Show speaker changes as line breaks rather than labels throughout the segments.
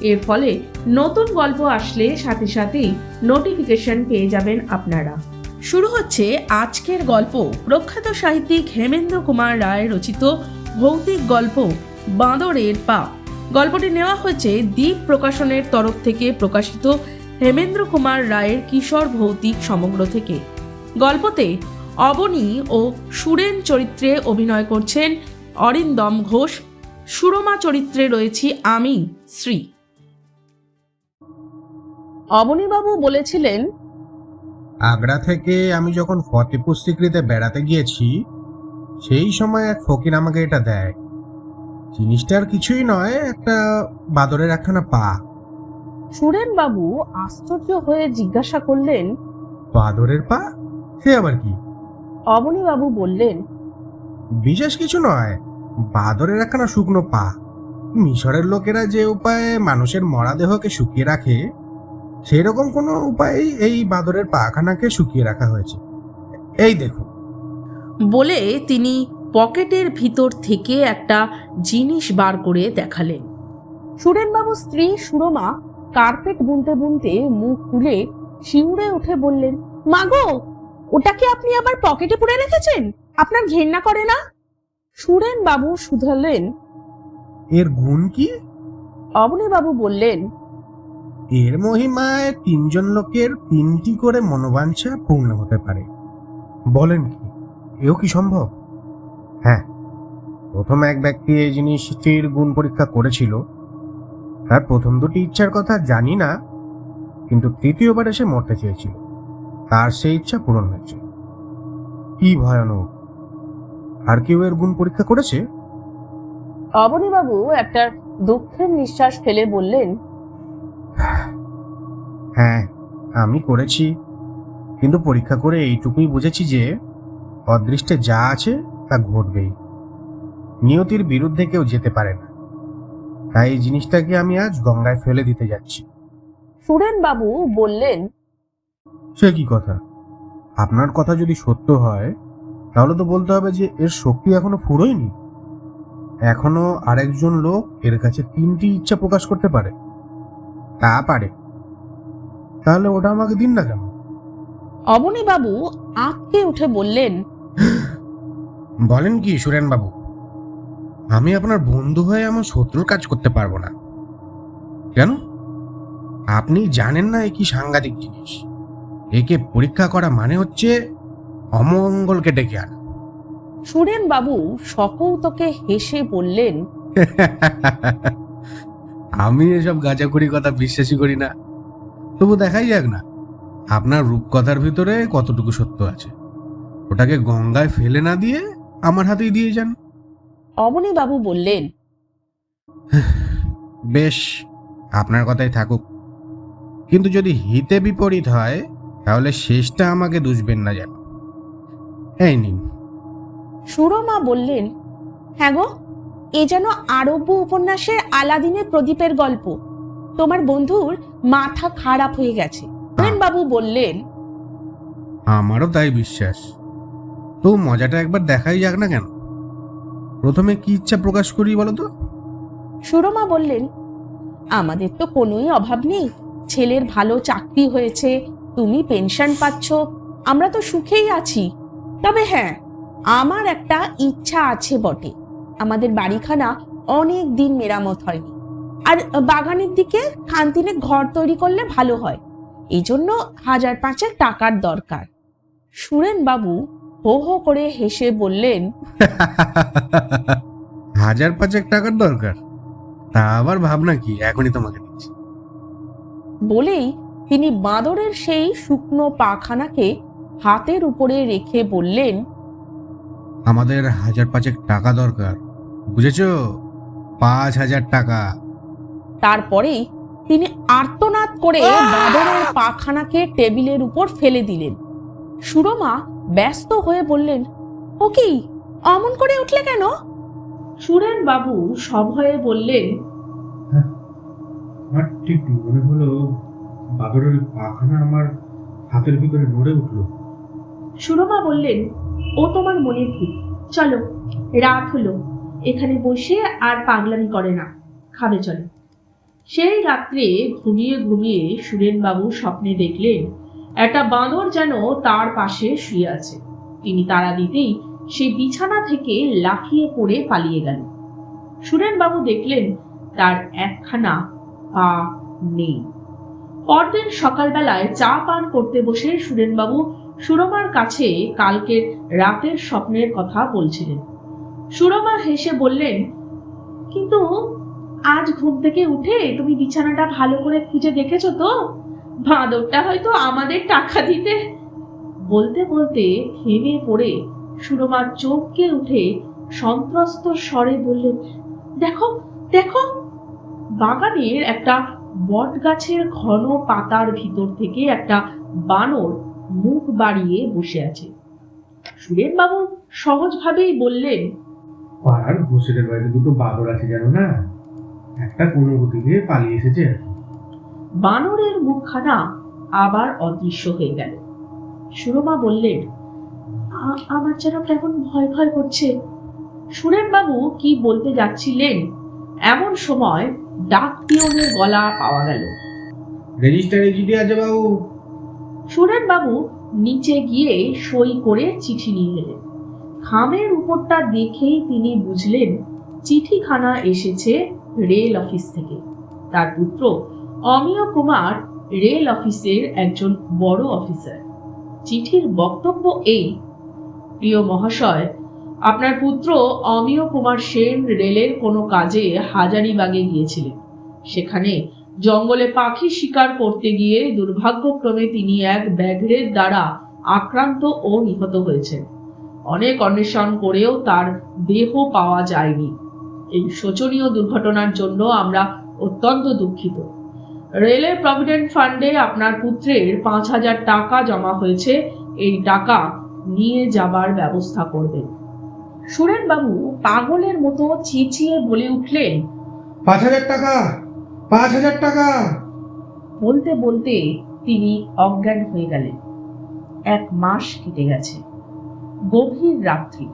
এর ফলে নতুন গল্প আসলে সাথে সাথেই নোটিফিকেশন পেয়ে যাবেন আপনারা। শুরু হচ্ছে আজকের গল্প। প্রখ্যাত সাহিত্যিক হেমেন্দ্র কুমার রায় রচিত ভৌতিক গল্প বাঁদরের পা গল্পটি নেওয়া হয়েছে দ্বীপ প্রকাশনের তরফ থেকে প্রকাশিত হেমেন্দ্র কুমার রায়ের কিশোর ভৌতিক সমগ্র থেকে। গল্পতে অবনী ও সুরেন চরিত্রে অভিনয় করছেন অরিন্দম ঘোষ। সুরমা চরিত্রে রয়েছি আমি, শ্রী। অবনীবাবু বলেছিলেন
আগ্রা থেকে আমি যখন ফতেপুর সিক্রিতে বেড়াতে গিয়েছি সেই সময় এক ফকির আমাকে এটা দেয়। জিনিসটার কিছুই নয় একটা বাদরের একখানা পা।
সুরেনবাবু আশ্চর্য হয়ে জিজ্ঞাসা করলেন
বাদরের পা? সে আবার কি?
অবনীবাবু বললেন
বিশেষ কিছু নয় বাদরের একখানা শুকনো পা। মিশরের লোকেরা যে উপায়ে মানুষের মরাদেহকে শুকিয়ে রাখে সেরকম কোনো উপায়েই এই বাদরের পাখানাকে শুকিয়ে রাখা হয়েছে। এই দেখুন।
বলে তিনি পকেটের ভিতর থেকে একটা জিনিস বার করে দেখালেন। সুরেনবাবু স্ত্রী সুরমা কার্পেট বুনতে বুনতে মুখ তুলে শিউরে উঠে বললেন মাগো ওটাকে আপনি আবার পকেটে পুরে রেখেছেন? আপনার ঘেন্না করে না? সুরেন বাবু শুধালেন
এর গুণ কি?
অবনী বাবু বললেন
এর মহিমায় তিনজন লোকের তিনটি করে মনোবাঞ্ছা পূর্ণ হতে পারে। বলেন কি? এও কি সম্ভব? হ্যাঁ। প্রথম এক ব্যক্তি এই জিনিসটির গুণ পরীক্ষা করেছিল। তার প্রথম দুটি ইচ্ছার কথা জানি না, কিন্তু তৃতীয়বার এসে মরতে চেয়েছিল। তার সেই ইচ্ছা পূরণ হয়েছে। কি ভয়ানক! আর কেউ এর গুণ পরীক্ষা করেছে?
অবনীবাবু একটা দুঃখের নিঃশ্বাস ফেলে বললেন
হ্যাঁ আমি করেছি। কিন্তু পরীক্ষা করে এইটুকুই বুঝেছি যে অদৃষ্টে যা আছে তা ঘটবেই। নিয়তির বিরুদ্ধে কেউ যেতে পারে না। তাই এই জিনিসটাকে আমি আজ গঙ্গায় ফেলে দিতে যাচ্ছি।
সুরেন বাবু বললেন
সে কি কথা? আপনার কথা যদি সত্য হয় তাহলে তো বলতে হবে যে এর শক্তি এখনও ফুরোয়নি। এখনও আরেকজন লোক এর কাছে তিনটি ইচ্ছা প্রকাশ করতে পারে। তা পারে। তাহলে ওটা আমাকে দিন না কেন?
অবনী বাবু আঁতকে উঠে বললেন
বলেন কি সুরেন বাবু আমি আপনার বন্ধু হয়ে আমার শত্রুর কাজ করতে পারব না। কেন? আপনি জানেন না এ কি সাংঘাতিক জিনিস। একে পরীক্ষা করা মানে হচ্ছে অমঙ্গলকে ডেকে আনা।
সুরেন বাবু সকৌতকে হেসে বললেন
আমি এসব গাঁজাখুরি কথা বিশ্বাসই করি না। তবু দেখাই যাক না আপনার রূপকথার ভিতরে কতটুকু সত্য আছে? ওটাকে গঙ্গায় ফেলে না দিয়ে আমার হাতেই দিয়ে যান।
অবনী বাবু বললেন
বেশ আপনার কথাই থাকুক। কিন্তু যদি হিতে বিপরীত হয় তাহলে শেষটা আমাকে দুষবেন না যেন। এই নিন।
সুরমা বললেন হ্যাঁ গো এ যেন আরব্য উপন্যাসের আলাদিনের প্রদীপের গল্প। তোমার বন্ধুর মাথা খারাপ হয়ে গেছে। সুরেন বাবু বললেন
আমারও তাই বিশ্বাস। তো মজাটা একবার দেখাই যাক না কেন? প্রথমে কি ইচ্ছা প্রকাশ করি বলো তো?
সুরমা বললেন আমাদের তো কোনোই অভাব নেই। ছেলের ভালো চাকরি হয়েছে তুমি পেনশন পাচ্ছ আমরা তো সুখেই আছি। তবে হ্যাঁ আমার একটা ইচ্ছা আছে বটে। আমাদের বাড়িখানা অনেক দিন মেরামত হয়নি। আর বাগানের দিকে খানতিনে ঘর তৈরি করলে ভালো হয়। এই জন্য হাজার পাঁচেক টাকার দরকার। সুরেন বাবু হো হো করে হেসে বললেন
হাজার পাঁচেক টাকার দরকার? তা আবার ভাবনা কি? এখনই তোমাকে দিচ্ছি।
বলেই তিনি বাঁদরের সেই শুকনো পাখানাকে হাতের উপরে রেখে বললেন
আমাদের হাজার পাঁচেক টাকা দরকার। বুঝেছ? পাঁচ হাজার টাকা।
তারপরেই তিনি আর্তনাদ করে বাঁদরের পাখানাকে টেবিলের উপর ফেলে দিলেন। সুরমা ব্যস্ত হয়ে বললেন ও কি অমন করে উঠলে কেন? সুরেন বাবু সভয়ে বললেন
আমার ঠিক মনে হলো বাদরের পাখানা আমার হাতের ভিতরে নড়ে উঠল।
সুরমা বললেন ও তোমার মনের ভূত চলো রাত হলো। এখানে বসে আর পাগলামি করে না। খাবে, চলো। সেই রাত্রে ঘুমিয়ে ঘুমিয়ে সুরেনবাবু স্বপ্নে দেখলেন, একটা বাঁদর যেন তার পাশে শুয়ে আছে। তিনি তারা দিতেই সেই বিছানা থেকে লাফিয়ে পড়ে পালিয়ে গেল। সুরেনবাবু দেখলেন তার একখানা পা নেই। পরদিন সকালবেলায় চা পান করতে বসে সুরেনবাবু সুরমার কাছে কালকের রাতের স্বপ্নের কথা বলছিলেন। সুরমা হেসে বললেন, কিন্তু আজ ঘুম থেকে উঠে তুমি বিছানাটা ভালো করে খুঁজে দেখেছ তো? বাঁদরটা হয়তো আমাদের টাকা দিতে বলতে বলতে থেমে পড়ে সুরমার চোখকে উঠে সন্ত্রস্ত স্বরে বললেন, দেখো দেখো, বাগানের একটা বট গাছের ঘন পাতার ভিতর থেকে একটা বানর মুখ বাড়িয়ে বসে আছে। সুরেনবাবু সহজভাবেই বললেন
পাড়ার ঘোষের বাড়িতে দুটো বাদর আছে জানো না? একটা কোনো গতিতে পালিয়ে এসেছে
বানরের মুখখানা আবার অদৃশ্য হয়ে গেল। সুরমা বললেন আমার যেন কেমন ভয় ভয় করছে। সুরেনবাবু কি বলতে যাচ্ছিলেন? এমন সময় ডাক পিয়নের গলা পাওয়া গেল।
রেজিস্টারে চিঠি আছে বাবু।
সুরেনবাবু নিচে গিয়ে সই করে চিঠি নিয়ে এলেন। খামের উপরটা দেখেই তিনি বুঝলেন, চিঠিখানা এসেছে রেল অফিস থেকে। তার পুত্র অমিয় কুমার রেল অফিসের একজন বড় অফিসার। চিঠির বক্তব্য এই, প্রিয় মহাশয়, আপনার পুত্র অমিয় কুমার সেন রেলের কোনো কাজে হাজারিবাগে গিয়েছিলেন। সেখানে জঙ্গলে পাখি শিকার করতে গিয়ে দুর্ভাগ্যক্রমে তিনি এক ব্যাঘ্রের দ্বারা আক্রান্ত ও নিহত হয়েছেন। অনেক অন্বেষণ করেও তার দেহ পাওয়া যায়নি। এই শোচনীয় দুর্ঘটনার জন্য আমরা অত্যন্ত দুঃখিত। রেলের প্রভিডেন্ট ফান্ডে আপনার পুত্রের পাঁচ হাজার টাকা জমা হয়েছে এই টাকা নিয়ে যাবার ব্যবস্থা করবেন। সুরেনবাবু পাগলের মতো চেঁচিয়ে বলে উঠলেন
পাঁচ হাজার টাকা পাঁচ হাজার টাকা।
বলতে বলতে তিনি অজ্ঞান হয়ে গেলেন। এক মাস কেটে গেছে। গভীর রাত্রি।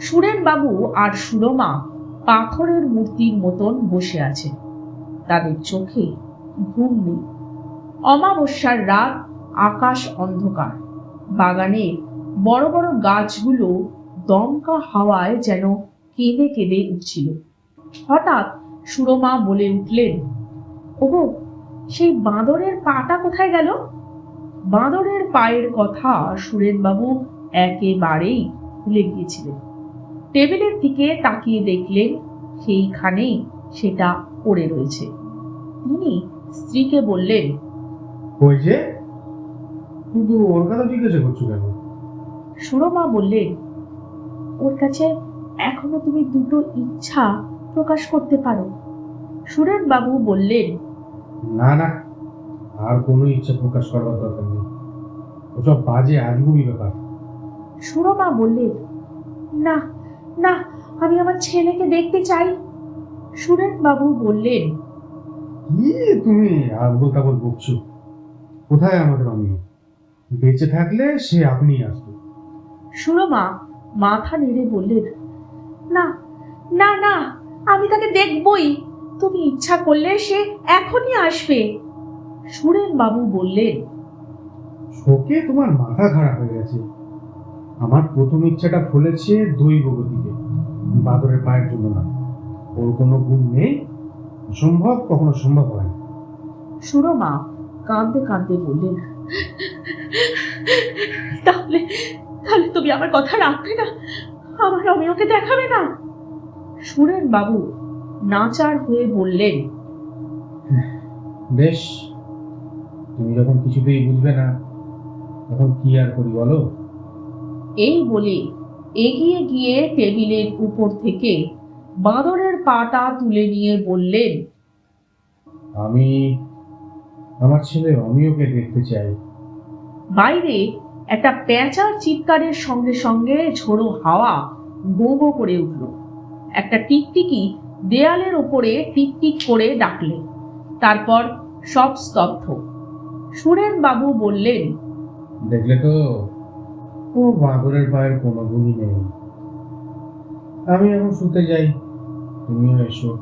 সুরেনবাবু আর সুরমা পাথরের মূর্তির মতন বসে আছে। তাদের চোখে ঘুম নেই। অমাবস্যার রাত আকাশ অন্ধকার। বাগানে বড় বড় গাছগুলো দমকা হাওয়ায় যেন কেঁদে কেঁদে উঠছিল। হঠাৎ সুরমা বলে উঠলেন, ওগো, সেই বাঁদরের পাটা কোথায় গেল? বাঁদরের পায়ের কথা সুরেনবাবু একেবারেই ভুলে গিয়েছিলেন। টেবিলের দিকে তাকিয়ে দেখলেন সেইখানেই সেটা পড়ে রয়েছে। তিনি স্ত্রীকে বললেন
হয়েছে কিন্তু ওর কথা জিজ্ঞাসা করছ কেন?
সুরমা বললেন ওর কাছে এখনও তুমি দুটো ইচ্ছা প্রকাশ করতে পারো। সুরেন বাবু বললেন
না না আর কোনো ইচ্ছা প্রকাশ করবার দরকার নেই। ওসব বাজে আজগুবি ব্যাপার।
সুরমা বললেন না না আমি আমার ছেলেকে দেখতে চাই। সুরেন বাবু বললেন
কি তুমি আবল তাবল বকছো? কোথায় আমাদের অমি বেঁচে থাকলে সে আপনি আসবে।
সুরমা মাথা নেড়ে বললেন না না না আমি তাকে দেখবই। তুমি ইচ্ছা করলে সে এখনই আসবে। সুরেন বাবু বললেন
শোকে তোমার মাথা খারাপ হয়ে গেছে। আমার প্রথম ইচ্ছাটা ফলেছে দৈব গতিকে বাদরের পায়ের জন্য না। ওর কোনো গুণ নেই সম্ভব কখনো সম্ভব হয়।
সুরমা কাঁদতে কাঁদতে বললেন তাহলে তাহলে তুমি আমার কথা রাখবে না? আমার অমিয়কে দেখাবে না? সুরেন বাবু নাচার হয়ে বললেন
বেশ তুমি যখন কিছুতেই বুঝবে না তখন কি আর করি বলো?
এই বলে এগিয়ে গিয়ে টেবিলের উপর থেকে বাঁদরের পাটা তুলে নিয়ে বললেন
আমি আমার ছেলে অমিয়কে দেখতে চাই।
বাইরে একটা পেঁচার চিৎকারের সঙ্গে সঙ্গে ঝোড়ো হাওয়া গো গো করে উঠল। একটা টিকটিকি দেয়ালের ওপরে টিকটিক করে ডাকলে। তারপর সব স্তব্ধ। সুরেন বাবু বললেন
দেখলে তো ও বাঁদরের পায়ের কোনো গুলি নেই। আমি এখন শুতে যাই তুমিও এসো।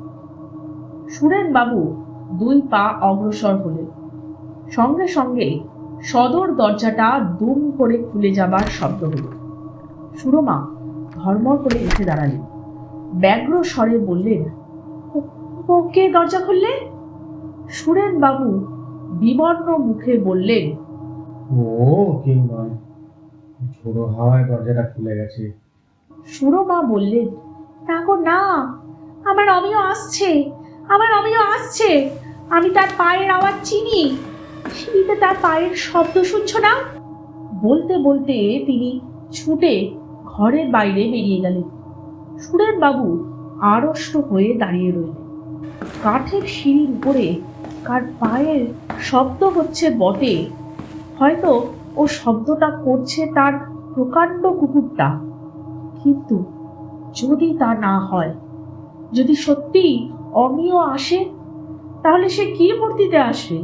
সুরেন বাবু দুই পা অগ্রসর হলেন। সঙ্গে সঙ্গে সদর দরজাটা দুম করে খুলে যাবার শব্দ হলো। সুরমা ধর্মর করে উঠে দাঁড়ালেন। ব্যগ্র স্বরে বললেন "ও- ওকে দরজা খুললে? সুরেন বাবু বিবর্ণ মুখে বললেন
ও কেউ নয়। ঝোড়ো হাওয়ায় দরজাটা খুলে গেছে।
সুরমা বললেন না না, আমার অমিয় আসছে, আমার অমিয় আসছে। আমি তার পায়ের আওয়াজ চিনি সিঁড়িতে তার পায়ের শব্দ শুনছ না? বলতে বলতে তিনি ছুটে ঘরের বাইরে বেরিয়ে গেলেন। সুরের বাবু আড়ষ্ট হয়ে দাঁড়িয়ে রইলেন। কাঠের সিঁড়ির উপরে কার পায়ের শব্দ হচ্ছে বটে, হয়তো ও শব্দটা করছে তার প্রকাণ্ড কুকুরটা। কিন্তু যদি তা না হয়, যদি সত্যি অমিয় আসে, তাহলে সে কি মূর্তিতে আসবে?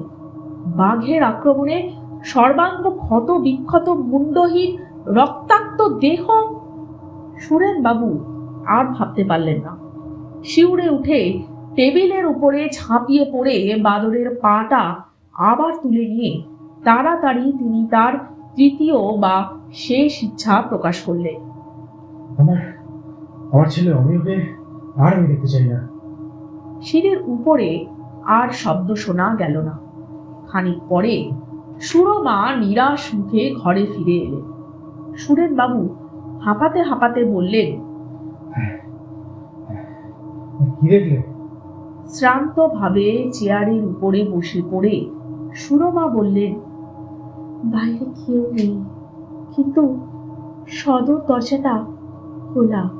বাঘের আক্রমণে সর্বাঙ্গ ক্ষত বিক্ষত মুন্ডহীন রক্তাক্ত দেহ? সুরেন বাবু আর ভাবতে পারলেন না। শিউরে উঠে টেবিলের উপরে ঝাঁপিয়ে পড়ে বাদরের পাটা আবার তুলে নিয়ে তাড়াতাড়ি তিনি তার তৃতীয় বা শেষ ইচ্ছা প্রকাশ করলেন।
আমার আমার ছেলে অমিয়কে আর আমি দেখতে চাই না।
সিঁড়ির উপরে আর শব্দ শোনা গেল না। খানিক পরে সুরমা নিরাশ মুখে ঘরে ফিরে এলেন। সুরেন বাবু হাঁপাতে হাঁপাতে বললেন
কি দেখলে?
শ্রান্তভাবে চেয়ারের উপরে বসে পড়ে সুরমা বললেন বাইরে কেউ নেই। কিন্তু সদর দরজাটা খোলা।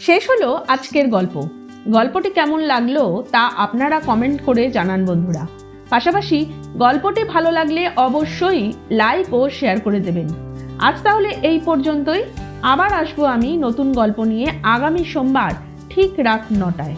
শেষ হলো আজকের গল্প। গল্পটি কেমন লাগল তা আপনারা কমেন্ট করে জানান বন্ধুরা। পাশাপাশি গল্পটি ভালো লাগলে অবশ্যই লাইক ও শেয়ার করে দেবেন। আজ তাহলে এই পর্যন্তই। আবার আসব আমি নতুন গল্প নিয়ে আগামী সোমবার ঠিক রাত নটায়।